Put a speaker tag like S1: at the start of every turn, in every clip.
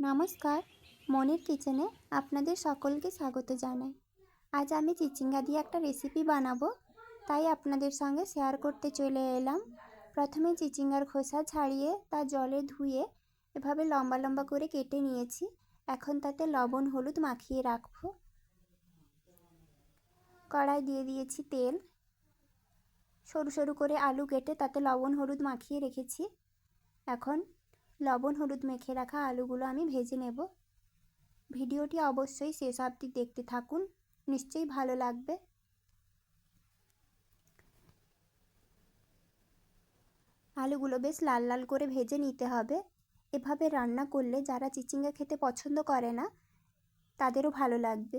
S1: নমস্কার, মনের কিচেনে আপনাদের সকলকে স্বাগত জানাই। আজ আমি চিচিঙ্গা দিয়ে একটা রেসিপি বানাবো, তাই আপনাদের সঙ্গে শেয়ার করতে চলে এলাম। প্রথমে চিচিঙ্গার খোসা ছাড়িয়ে তা জলে ধুয়ে এভাবে লম্বা লম্বা করে কেটে নিয়েছি। এখন তাতে লবণ, হলুদ মাখিয়ে রাখব। কড়াই দিয়ে দিয়েছি তেল। সরু সরু করে আলু কেটে তাতে লবণ, হলুদ মাখিয়ে রেখেছি। এখন লবণ হলুদ মেখে রাখা আলুগুলো আমি ভেজে নেব। ভিডিওটি অবশ্যই শেষ অবধি দেখতে থাকুন, নিশ্চয়ই ভালো লাগবে। আলুগুলো বেশ লাল লাল করে ভেজে নিতে হবে। এভাবে রান্না করলে যারা চিচিঙ্গা খেতে পছন্দ করে না, তাদেরও ভালো লাগবে।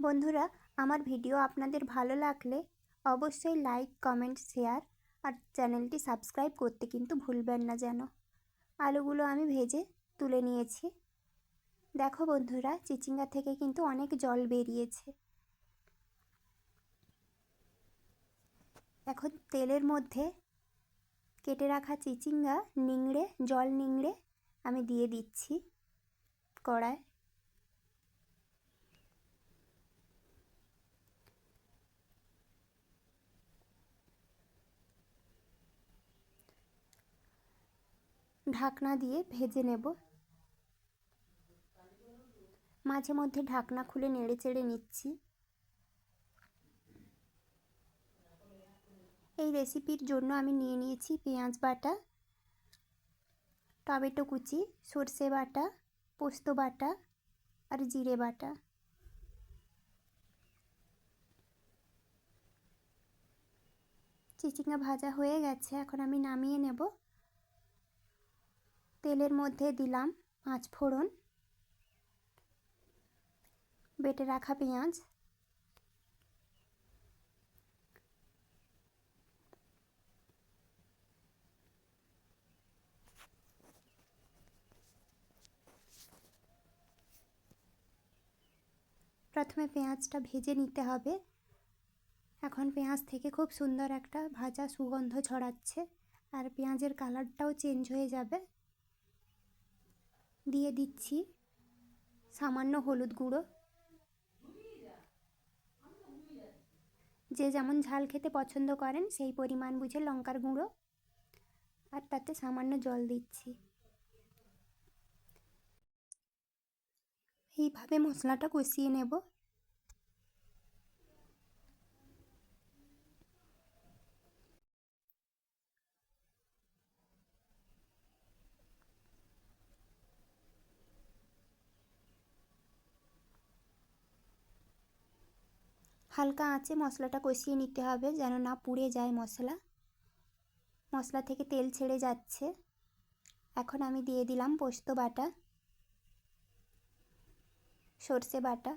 S1: বন্ধুরা, আমার ভিডিও আপনাদের ভালো লাগলে অবশ্যই লাইক কমেন্ট শেয়ার আর চ্যানেলটি সাবস্ক্রাইব করতে কিন্তু ভুলবেন না যেন। আলুগুলো আমি ভেজে তুলে নিয়েছি। দেখো বন্ধুরা, চিচিঙ্গা থেকে কিন্তু অনেক জল বেরিয়েছে। এখন তেলের মধ্যে কেটে রাখা চিচিঙ্গা, নিংড়ে, জল নিংড়ে আমি দিয়ে দিচ্ছি কড়ায়। ঢাকনা দিয়ে ভেজে নেব। মাঝে মধ্যে ঢাকনা খুলে নেড়ে চেড়ে নিচ্ছি। এই রেসিপির জন্য আমি নিয়ে নিয়েছি পেঁয়াজ বাটা, টমেটো কুচি, সর্ষে বাটা, পোস্ত বাটা আর জিরে বাটা। চিচিঙ্গা ভাজা হয়ে গেছে, এখন আমি নামিয়ে নেব। তেলের মধ্যে দিলাম পাঁচ ফোড়ন। বেটে রাখা পেঁয়াজ। প্রথমে পেঁয়াজটা ভেজে নিতে হবে। এখন পেঁয়াজ থেকে খুব সুন্দর একটা ভাজা সুগন্ধ ছড়াচ্ছে আর পেঁয়াজের কালারটাও চেঞ্জ হয়ে যাবে। দিয়ে দিচ্ছি। সামান্য হলুদ গুঁড়ো। যে যেমন ঝাল খেতে পছন্দ করেন, সেই পরিমাণ বুঝে লঙ্কার গুঁড়ো আর তাতে সামান্য জল দিচ্ছি। এইভাবে মশলাটা কষিয়ে নেব। হালকা আঁচে মশলাটা কষিয়ে নিতে হবে যেন না পুড়ে যায় মশলা। মশলা থেকে তেল ছেড়ে যাচ্ছে। এখন আমি দিয়ে দিলাম পোস্ত বাটা। সর্ষে বাটা।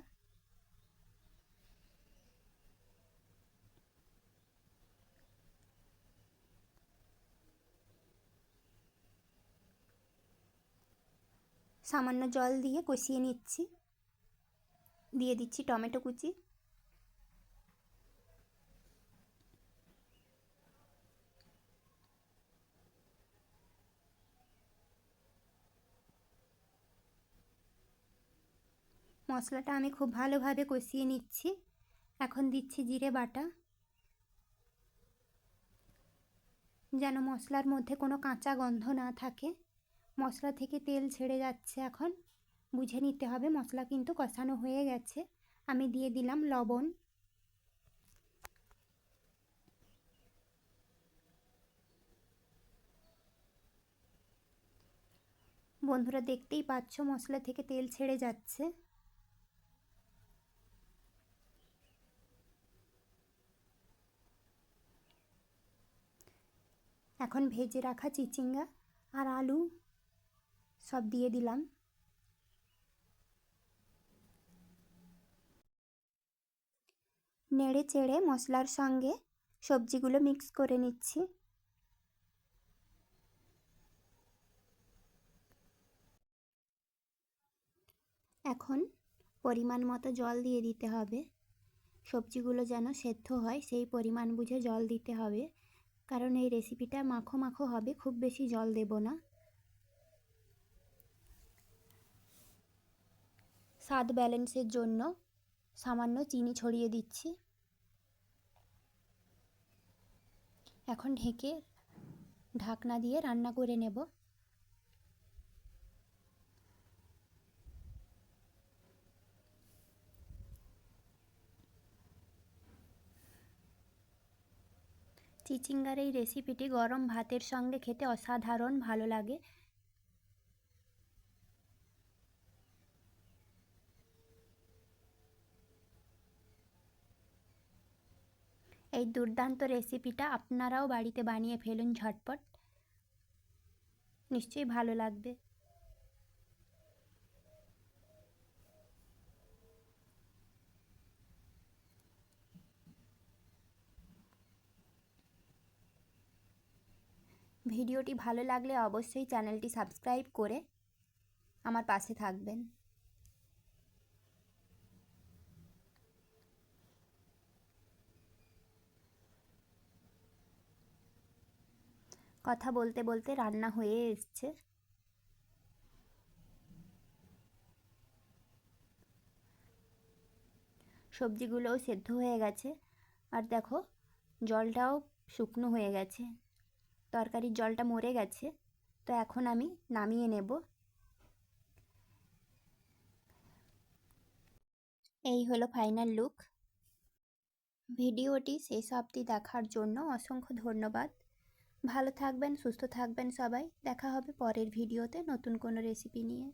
S1: সামান্য জল দিয়ে কষিয়ে নিচ্ছি। দিয়ে দিচ্ছি টমেটো কুচি। মশলাটা আমি খুব ভালোভাবে কষিয়ে নিচ্ছি। এখন দিচ্ছি জিরে বাটা। যেন মশলার মধ্যে কোনো কাঁচা গন্ধ না থাকে। মশলা থেকে তেল ছেড়ে যাচ্ছে এখন। বুঝে নিতে হবে মশলা কিন্তু কষানো হয়ে গেছে। আমি দিয়ে দিলাম লবণ। বন্ধুরা দেখতেই পাচ্ছ মশলা থেকে তেল ছেড়ে যাচ্ছে। এখন ভেজে রাখা চিচিঙ্গা আর আলু সব দিয়ে দিলাম। নেড়ে চেড়ে মশলার সঙ্গে সবজিগুলো মিক্স করে নিচ্ছি। এখন পরিমাণ মতো জল দিয়ে দিতে হবে। সবজিগুলো যেন সেদ্ধ হয়, সেই পরিমাণ বুঝে জল দিতে হবে। কারণ এই রেসিপিটা মাখো মাখো হবে, খুব বেশি জল দেব না। স্বাদ ব্যালেন্সের জন্য সামান্য চিনি ছড়িয়ে দিচ্ছি। এখন ঢেকে ঢাকনা দিয়ে রান্না করে নেব। চিচিঙ্গার এই রেসিপিটি গরম ভাতের সঙ্গে খেতে অসাধারণ ভালো লাগে। এই দুর্দান্ত রেসিপিটা আপনারাও বাড়িতে বানিয়ে ফেলুন ঝটপট। নিশ্চয়ই ভালো লাগবে। ভিডিওটি ভালো লাগলে অবশ্যই চ্যানেলটি সাবস্ক্রাইব করে আমার পাশে থাকবেন। কথা বলতে বলতে রান্না হয়ে এসছে। সবজিগুলোও সেদ্ধ হয়ে গেছে। আর দেখো, জলটাও শুকনো হয়ে গেছে। তরকারির জলটা মরে গেছে, তো এখন আমি নামিয়ে নেব। এই হলো ফাইনাল লুক। ভিডিওটি শেষ অবধি দেখার জন্য অসংখ্য ধন্যবাদ। ভালো থাকবেন, সুস্থ থাকবেন সবাই। দেখা হবে পরের ভিডিওতে নতুন কোনো রেসিপি নিয়ে।